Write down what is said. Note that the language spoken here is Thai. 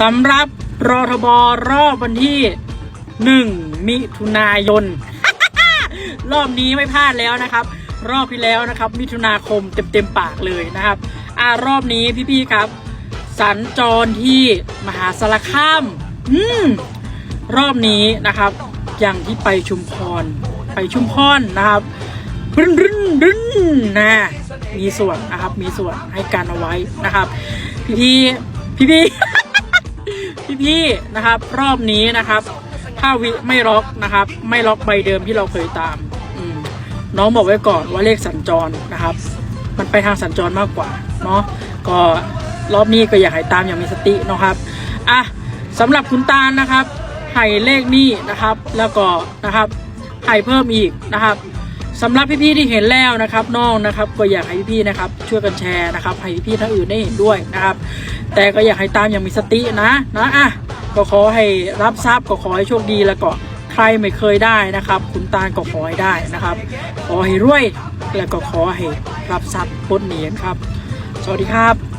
สำหรับรอทบรอบวันที่ 1 มิถุนายน รอบนี้ไม่พลาดแล้วนะครับ รอบที่แล้วนะครับ มิถุนาคมเต็มเต็มๆปากเลยนะครับ อ่ารอบนี้พี่ๆครับ สัญจรที่มหาสารคามอืมรอบนี้นะครับ อย่างที่ไปชุมพร ไปชุมพรนะครับรึนรึนรึนนะมีส่วนนะครับ มีส่วนให้การเอาไว้นะครับ พี่พี่พี่พี่ พี่ๆนะครับ รอบนี้นะครับ ถ้าวิไม่ล็อกนะครับ ไม่ล็อกใบเดิมที่เราเคยตามอืมน้องบอกไว้ก่อนว่าเลขสัญจรนะครับ มันไปทางสัญจรมากกว่าเนาะก็รอบนี้ก็อยากให้ตามอย่างมีสติเนาะครับอะสำหรับคุณตาลนะครับให้เลขนี้นะครับ แล้วก็นะครับให้เพิ่มอีกนะครับสำหรับพี่ๆที่เห็นแล้วนะครับน้องนะครับ ก็อยากให้พี่ๆนะครับ ช่วยกันแชร์นะครับให้พี่ๆท่านอื่นได้เห็นด้วยนะครับ แต่ก็อยากให้ตามอย่างมีสตินะนะอะก็ขอให้รับทราบก็ขอให้โชคดีแล้วก็ใครไม่เคยได้นะครับ คุณตาลก็ขอให้ได้นะครับ ขอให้รวย แล้วก็ขอให้รับทรัพย์พ้นหนีครับ สวัสดีครับ